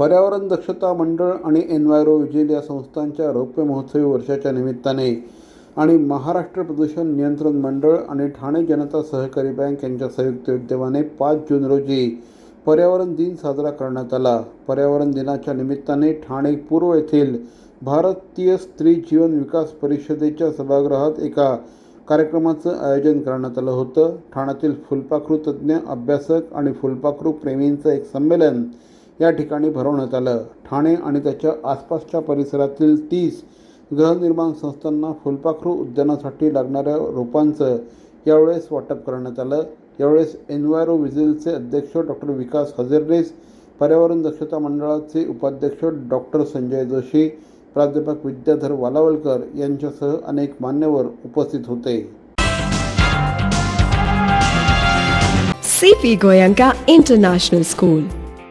पर्यावरण दक्षता मंडळ आणि एन्व्हायरो विजिल या संस्थांच्या रौप्य महोत्सवी वर्षाच्या निमित्ताने आणि महाराष्ट्र प्रदूषण नियंत्रण मंडळ आणि ठाणे जनता सहकारी बँक यांच्या संयुक्त विद्यमाने पाच जून रोजी पर्यावरण दिन साजरा करण्यात आला. पर्यावरण दिनाच्या निमित्ताने ठाणे पूर्व येथील भारतीय स्त्री जीवन विकास परिषदेच्या सभागृहात एका कार्यक्रमाचं आयोजन करण्यात आलं होतं. ठाण्यातील फुलपाखरू तज्ज्ञ अभ्यासक आणि फुलपाखरू प्रेमींचं एक संमेलन या ठिकाणी भरवण्यात आलं. ठाणे आणि त्याच्या आसपासच्या परिसरातील तीस गृहनिर्माण संस्थांना फुलपाखरू उद्यानासाठी लागणाऱ्या रोपांचं यावेळेस वाटप करण्यात आलं. यावेळेस एनवायरो विजिलचे अध्यक्ष डॉक्टर विकास हजेरनेस पर्यावरण दक्षता मंडळाचे उपाध्यक्ष डॉक्टर संजय जोशी प्राध्यापक विद्याधर वालावलकर यांच्यासह अनेक मान्यवर उपस्थित होते. CP Goenka international school